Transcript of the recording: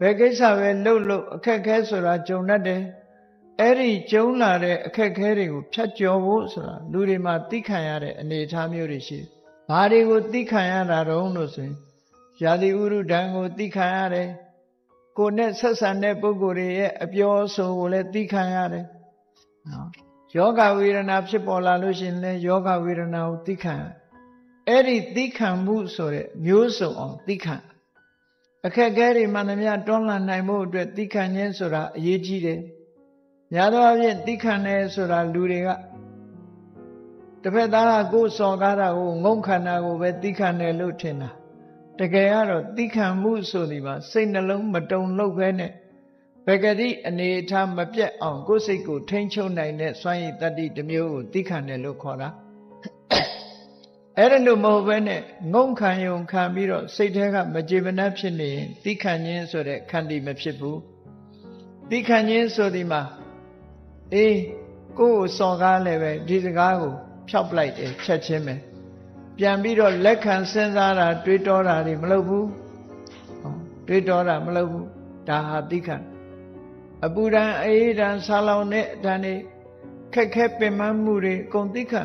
ဘယ်ကိစ္စပဲလှုပ်လှုပ်အခက်ခဲဆိုတာကြုံတတ်တယ်အဲ့ဒီကြုံလာတဲ့အခက်ခဲတွေကိုဖြတ်ကျော်ဖို့ဆိုတာလူတွေမှာသိခံရတဲ့အနေအထားမျိုးတွေရှိတယ်။ဘာတွေကိုသိခံရတာတုံးလို့ဆိုရင်ယာတိဥရုဒံကိုသိခံရတယ်။ကိုယ်နဲ့ဆက်ဆံတဲ့ပုဂ္ဂိုလ်တွေရဲ့အပြောအဆိုကိုလည်းသိခံရတယ်။နော်။ယောဂဝေဒနာဖြစ်ပေါ်လာလို့ရှိရင်လည်းယောဂဝေဒနာကိုသိခံရ။အဲ့ဒီသိခံမှုဆိုတဲ့မျိုးစုံအောင်သိခံ အခက်အခဲတွေမှန်သမျှတွန်းလှန်နိုင်ဖို့အတွက်သိခံခြင်းဆိုတာအရေးကြီးတယ်။များသောအားဖြင့်တိခံတယ်ဆိုတာလူတွေကတစ်ဖက်သားကကိုယ်စော်ကားတာကိုငုံခန္ဓာကိုပဲတိခံတယ်လို့ထင်တာတကယ်ကတော့တိခံမှုဆိုဒီမှာစိတ်နှလုံးမတုံလို့ပဲနဲ့ဘဂတိအနေအထားမပြတ်အောင်ကိုယ်စိတ်ကိုထိန်းချုပ်နိုင်တဲ့စွမ်းရည်တတ္တိတစ်မျိုးကိုတိခံတယ်လို့ခေါ်တာ အဲ့ဒါလို့မဟုတ်ပဲနဲ့ငုံခံယုံခံပြီးတော့စိတ်ထဲကမကြေမနပ်ဖြစ်နေရင်တိခံခြင်းဆိုတဲ့ခန္တီမဖြစ်ဘူးတိခံခြင်းဆိုဒီမှာအေးကိုယ့်ကိုစော်ကားလည်းပဲဒီစကားကို ဖြောက်ပလိုက်တယ်ဖြတ်ချင်းပဲပြန်ပြီးတော့လက်ခံစဉ်းစားတာတွေးတောတာတွေမလုပ်ဘူးတွေးတောတာမလုပ်ဘူးဒါဟာတိခဏအပူဒံအေးဒံဆာလောင်တဲ့အတန်တွေခက်ခဲပင်ပန်းမှုတွေအကုန်တိခဏ